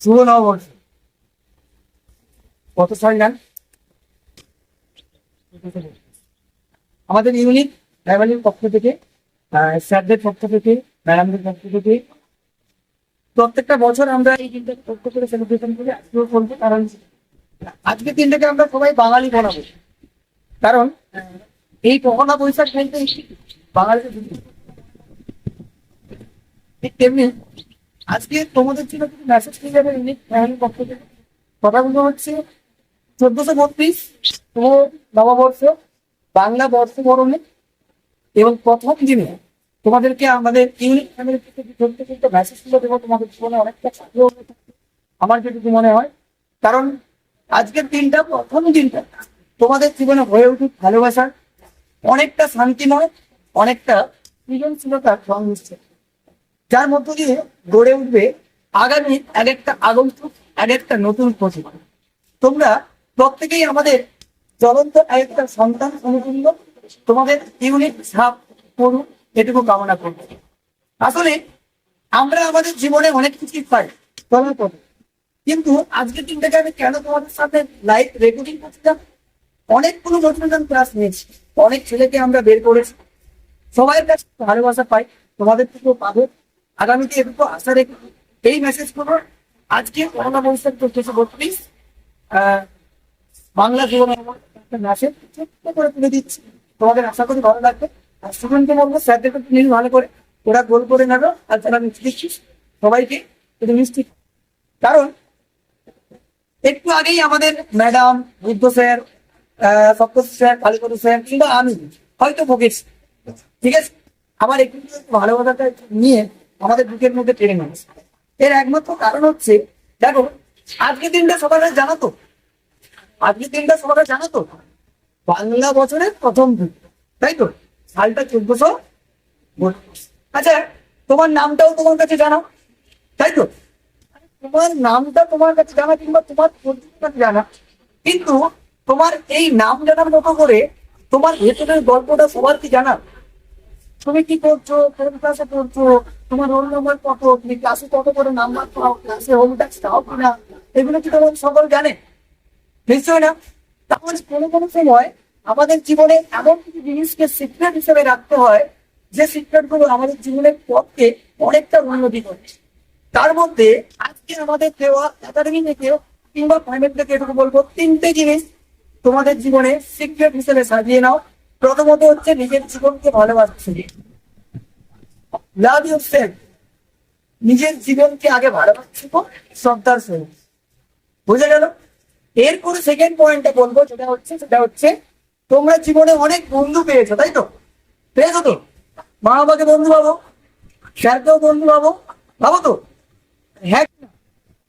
শুভ নববর্ষ। কত সাল জান? আমাদের ইউনিট ফ্যামিলির পক্ষ থেকে স্যারদের পক্ষ থেকে, ম্যাডামদের পক্ষ থেকে, প্রত্যেকটা বছর আমরা এই দিনটাকে পক্ষ করে সেলিব্রেশন করি আজকেও করব, কারণ আজকের দিনটাকে আমরা সবাই বাঙালি বানাবো। কারণ, এই পহলা বৈশাখ বলতে বাঙালিদের ঠিক তেমনি আজকে তোমাদের জন্য কিছু মেসেজ পেয়ে যাবে ইউনিট ফ্যামিলির পক্ষ থেকে। কথাগুলো হচ্ছে, চোদ্দশো বত্রিশ শুভ নববর্ষ, বাংলা বর্ষবরণে এবং প্রথম দিনে তোমাদেরকে আমাদের ইউনিট ফ্যামিলি থেকে যে ছোট্ট ছোট্ট মেসেজগুলো দেবো, তোমাদের জীবনে অনেকটা সাহায্য আমার যেটুকু মনে হয়। কারণ আজকের দিনটা প্রথম দিনটা। তোমাদের জীবনে হয়ে উঠুক ভালোবাসার অনেকটা শান্তিময়, অনেকটা সৃজনশীলতার সংমিশ্রণ যার মধ্য দিয়ে গড়ে উঠবে আগামী এক একটা আগন্তুক এক একটা নতুন প্রতিভা তোমরা প্রত্যেকেই আমাদের জ্বলন্ত এক একটা সন্তান সমতুল্য তোমাদের ইউনিট সাপ করুন, এটুকু কামনা করব। আসলে আমরা আমাদের জীবনে অনেক কিছুই পাই, চলার কিন্তু আজকের দিনটাকে আমি কেন তোমাদের সাথে লাইভ রেকর্ডিং করছিলাম অনেকগুলো নতুন ক্লাস নিয়েছি। অনেক ছেলেকে আমরা বের করেছি। সবাই কাছে ভালোবাসা পাই, তোমাদের থেকেও পাবো। আগামীতে এটুকু আশা রেখে এই মেসেজ করব আজকে করোনা বৈশাখ চোদ্দশো বত্রিশ বাংলা জীবনে মেসেজ ছোট্ট করে তুলে দিচ্ছি। তোমাদের আশা করি ভালো লাগবে। আর স্টুডেন্টকে বলব স্যারদেরকে তুমি ভালো করে, ওরা গোল করে নেবে, আর যারা মিষ্টি দিচ্ছিস, সবাইকে একটু মিষ্টি কারণ একটু আগেই আমাদের madam Buddha sir Saptarshi sir Kalipada sir কিংবা আমি, হয়তো বকেছি ঠিক আছে? আমার একটু ভালোবাসাটা নিয়ে আমাদের বুকের মধ্যে টেনে নিয়েছে এর একমাত্র কারণ হচ্ছে, দেখো আজকের দিনটা সবাই জানো তো আজকের দিনটা সবাই জানো তো বাংলা বছরের প্রথম দিন, তাই তো? সালটা চোদ্দশো আচ্ছা তোমার নামটাও তোমার কাছে জানা তাই তো? তোমার নামটা তোমার কাছে জানা কিংবা তোমার কাছে জানা, কিন্তু তোমার এই নাম জানার মতো করে তোমার ভেতরের গল্পটা সবার কি জানা? তুমি কি করছ? কোন ক্লাসে পড়ছো? তোমার রোল নম্বর কত? তুমি ক্লাসে কত করে নাম্বার পাও? ক্লাসে হোম ট্যাক্স দাও কিনা? এগুলো কি তোমার সকল জানে? নিশ্চয় না? তাহলে কোনো কোনো সময় আমাদের জীবনে এমন কিছু জিনিসকে সিক্রেট হিসেবে রাখতে হয়, যে সিক্রেটগুলো আমাদের জীবনের পথকে অনেকটা উন্নতি করে। তার মধ্যে আজকে আমাদের দেওয়া একাডেমি থেকে কিংবা প্রাইভেট থেকে এটুকু বলব, তিনটে জিনিস তোমাদের জীবনে সিক্রেট হিসেবে সাজিয়ে নাও। প্রথমত হচ্ছে নিজের জীবনকে ভালোবাসছে। লাভ ইউর সেলফ নিজের জীবনকে আগে ভালোবাসছো শ্রদ্ধার সহিত বুঝে গেল? এরপরে সেকেন্ড পয়েন্টটা বলব, যেটা হচ্ছে, সেটা হচ্ছে, তোমরা জীবনে অনেক বন্ধু পেয়েছ, তাই তো? পেয়েছ তো? মা বাবাকে বন্ধু ভাবো, স্যারকেও বন্ধু ভাবো ভাবো তো? হ্যাঁ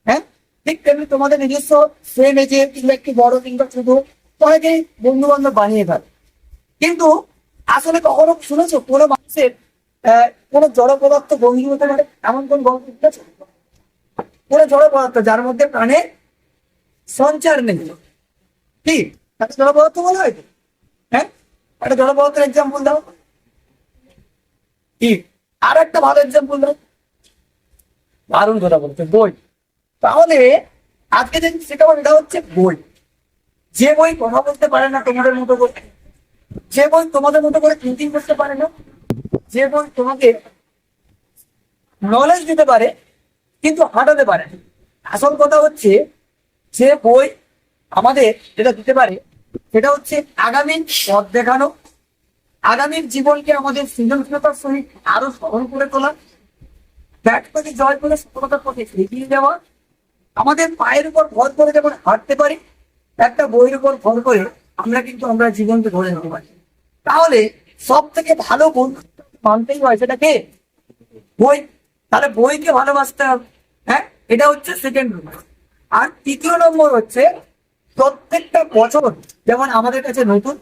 হ্যাঁ? ঠিক তেমনি তোমাদের নিজস্ব ফ্রেন্ড এজে কিংবা একটু বড় কিংবা ছোট, অনেকেই বন্ধু বান্ধব বানিয়ে ফেলে। কিন্তু আসলে কখনো শুনেছো কোনো মানুষের কোনো জড় পদার্থ বন্ধু হতে পারে? এমন কোন গল্প শুনেছো? কোনো জড় পদার্থ যার মধ্যে প্রাণের সঞ্চার নেই। কি? তাকে জড় পদার্থ বলা হয়? হ্যাঁ? একটা জড় পদার্থের এক্সাম্পল দাও। কি? আর একটা ভালো এক্সাম্পল দাও। দারুণ কথা বলছে, বই। তাহলে আজকে যে শেখাবো এটা হচ্ছে বই। যে বই কথা বলতে পারে না তোমাদের মতো করে। যে বই তোমাদের মতো করে থিঙ্কিং করতে পারে না, যে বই তোমাকে নলেজ দিতে পারে, কিন্তু হাঁটাতে পারে। আসল কথা হচ্ছে, যে বই আমাদের যেটা দিতে পারে, সেটা হচ্ছে আগামী পথ দেখানো আগামীর জীবনকে আমাদের সৃজনশীলতার সহিত আরও সহজ করে তোলা ব্যর্থতাকে জয় করে, সফলতার পথে এগিয়ে যাওয়া, আমাদের পায়ের উপর ভর করে যেমন হাঁটতে পারি, একটা বইয়ের উপর ভর করে আমরা কিন্তু আমরা জীবনকে ধরে নিতে পারি তাহলে সব থেকে ভালো বন্ধু মানতেই হয় সেটা কে বই, তাহলে বইকে ভালোবাসতে হবে। হ্যাঁ? এটা হচ্ছে সেকেন্ড নম্বর আর তৃতীয় নম্বর হচ্ছে প্রত্যেকটা বছর, যেমন আমাদের কাছে নতুন,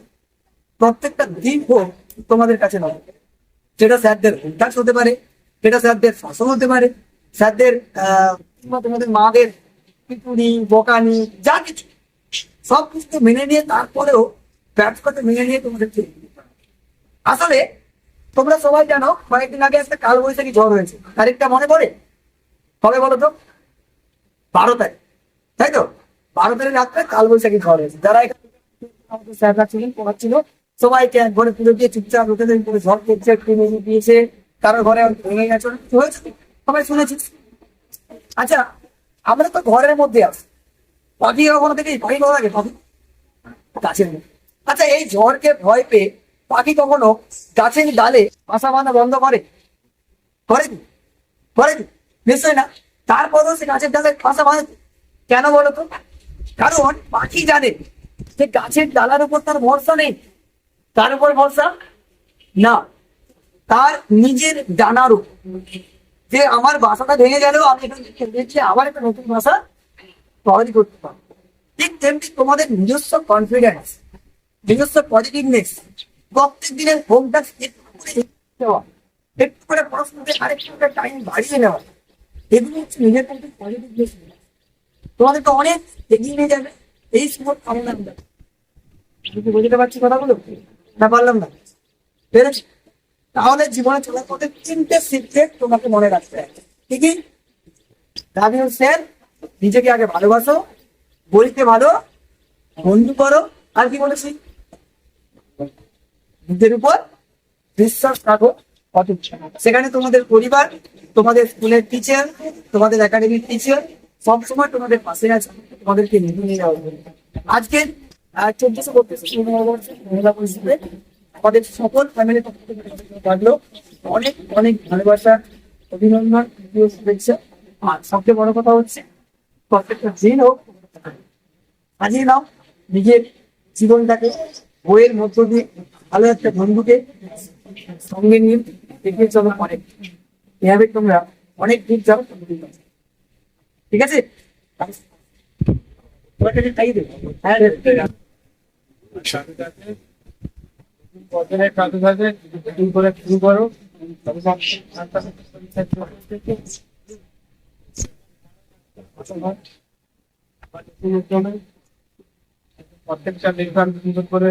প্রত্যেকটা দিন হোক তোমাদের কাছে নতুন। যেটা স্যারদের উল্টাস হতে পারে সেটা স্যারদের শাসন হতে পারে, স্যারদের তোমাদের মাদের পিটুনি, বকানি, যা কিছু। সব কিছু মেনে নিয়ে তারপরেও ব্যবসাটা মেনে নিয়ে তোমাদের। আসলে তোমরা সবাই জানো, কয়েকদিন আগে একটা কাল বৈশাখী ঝড় হয়েছে। তারিখটা মনে পড়ে? কবে বলো তো? বারো তারিখ। তাই তো? বারো তারিখ রাত্রে কালবৈশাখী ঝড় হয়েছে। যারা আমাদের স্যাররা ছিলেন পড়াচ্ছিল সবাইকে ঘরে পুজো দিয়ে চুপচাপ দেন করে ঝড় করছে টেনে দিয়েছে কারও ঘরে ভেঙে গেছে। কিছু হয়েছে? সবাই শুনেছিস আচ্ছা আমরা তো ঘরের মধ্যে আছি। পাখি কখনো থেকে পাখি কখনো লাগে পাখি গাছের আচ্ছা এই ঝড়কে ভয় পেয়ে পাখি কখনো গাছের ডালে বাসা বাঁধা বন্ধ করে? করে কি করে কি নিশ্চয় না। তারপরেও সে গাছের ডালে বাসা বাঁধে কেন বলো তো? কারণ পাখি জানে যে গাছের ডালার উপর তার ভরসা নেই। তার উপর ভরসা না। তার নিজের ডানার উপর। যে আমার বাসাটা ভেঙে গেলেও আমি এখান আবার একটা নতুন বাসা তৈরি করতে পারব। ঠিক তেমনি তোমাদের নিজস্ব কনফিডেন্স নিজস্ব পজিটিভনেস প্রত্যেক দিনের হোমটা একটু করে দেওয়া একটু করে পড়াশোনাতে আরেকটু টাইম বাড়িয়ে নেওয়া। এগুলো হচ্ছে নিজের মধ্যে পজিটিভনেস তোমাদেরকে অনেক এগিয়ে নিয়ে যাবে। এই সময় কামনা আমরা আমি কি বুঝতে পারছি কথাগুলো? না, পারলাম না। পেরেছি তাহলে জীবনে চলার পথে তিনটে সিক্রেট তোমাকে মনে রাখতে হবে। কি কি? দাবি হোসেন নিজেকে আগে ভালোবাসো, বলতে ভালো, বন্ধু করো। আর কি বলেছি? নিজের উপর বিশ্বাস রাখো, অটুট সেখানে তোমাদের পরিবার, তোমাদের স্কুলের টিচার তোমাদের একাডেমির টিচার সবসময় তোমাদের পাশে আছে, তোমাদেরকে নিয়ে নিয়ে যাওয়া। আজকে চব্বিশে করতেছে মহিলা পরিষদে আমাদের সকল ফ্যামিলি থাকল, অনেক অনেক ভালোবাসা, অভিনন্দন শুভেচ্ছা আর সবচেয়ে বড় কথা হচ্ছে, প্রত্যেকটা দিন হোক সাজিয়ে নাও, নিজের জীবনটাকে বইয়ের মধ্য দিয়ে ভালো একটা বন্ধুকে সঙ্গে নিয়ে এগিয়ে চলো অনেক এভাবে তোমরা অনেক দূর যাও ঠিক আছে? হ্যাঁ শুরু করো প্রত্যেকটা সুন্দর করে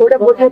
ওটা বলতে